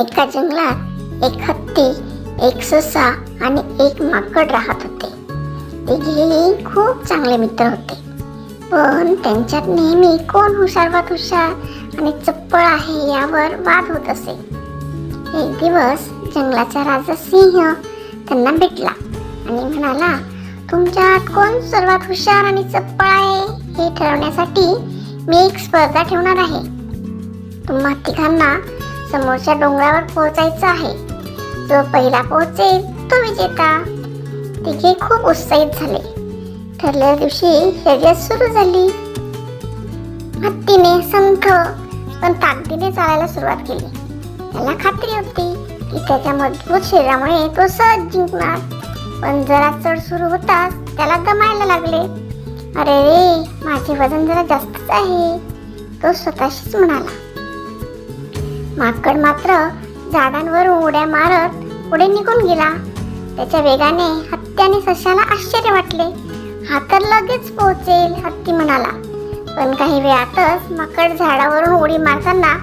एका जंगलात एक हत्ती एक ससा आणि एक माकड राहत होते. तिघेही खूप चांगले मित्र होते. पण त्यांच्यात नेहमी कोण हुशारवात हुशार आणि चप्पळ आहे यावर वाद होत असे. एक दिवस जंगलाचा राजा सिंह त्यांना भेटला आणि म्हणाला तुमच्यात कोण सर्वात हुशार आणि चप्पळ आहे हे ठरवण्यासाठी मी एक स्पर्धा ठेवणार आहे. तुम्हा तिघांना समोरच्या डोंगरावर पोहोचायचं आहे. जो पहिला पोहोचेल तो विजेता. तिघे खूप उत्साहित झाले. ठरल्या दिवशी शर्यत सुरू झाली. हत्तीने संथ पण ताकदीने चालायला सुरुवात केली. त्याला खात्री होती की त्याच्या मजबूत शरीरामुळे तो सहज जिंकणार. पण जरा चढ सुरू होताच त्याला दमायला लागले. अरे रे माझे वजन जरा जास्तच आहे तो स्वतःशीच म्हणाला. माकड मात्र झाडांवर उड्या मारत पुढे निघून गेला. त्याच्या वेगाने हत्त्याने सशाला आश्चर्य वाटले. हा तर लगेच पोहोचेल हत्ती म्हणाला. पण काही वेळातच माकड झाडावरून उडी मारताना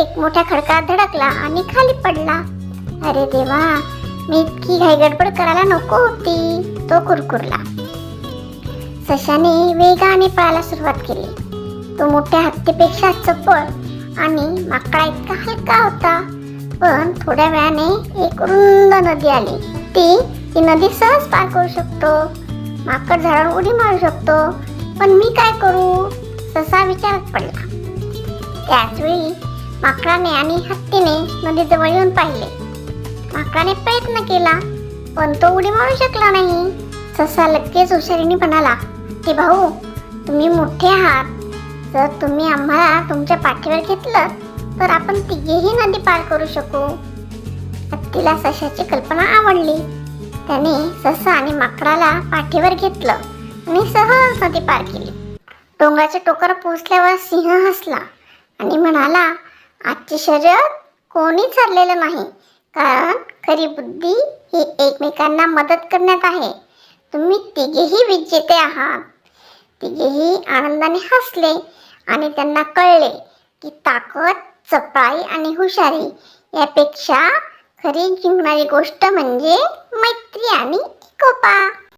एक मोठ्या खडकात धडकला आणि खाली पडला. अरे देवा मी इतकी घाईगडबड करायला नको होती तो कुरकुरला. सशाने वेगाने पळायला सुरुवात केली. तो मोठ्या हत्तीपेक्षा चप्पल आणि माकडा इतका हलका होता. पण थोड्या वेळाने एक रुंद नदी आली. ती ती नदी सहज पार करू शकतो. माकड झाडावर उडी मारू शकतो. पण मी काय करू? ससा विचारात पडला. त्याचवेळी माकडाने आणि हत्तीने नदीजवळ येऊन पाहिले. माकडाने प्रयत्न केला पण तो उडी मारू शकला नाही. ससा लगेच हुशारीने म्हणाला की भाऊ तुम्ही मोठे आहात. जर तुम्ही आम्हाला तुमच्या पाठीवर घेतलं तर आपण तिघेही नदी पार करू शकू. हत्तीला सशाची कल्पना आवडली. त्याने ससा आणि माकडाला पाठीवर घेतलं आणि सहज नदी पार केली. डोंगराच्या टोकर पोहोचल्यावर सिंह हसला आणि म्हणाला आजची शर्यत कोणीच हरलेलं नाही. कारण खरी बुद्धी ही एकमेकांना मदत करण्यात आहे. तुम्ही तिघेही विजेते आहात. तिघेही आनंदाने हसले आणि त्यांना कळले की ताकद चपळाई आणि हुशारी यापेक्षा खरी जिंकणारी गोष्ट म्हणजे मैत्री आणि एकोपा.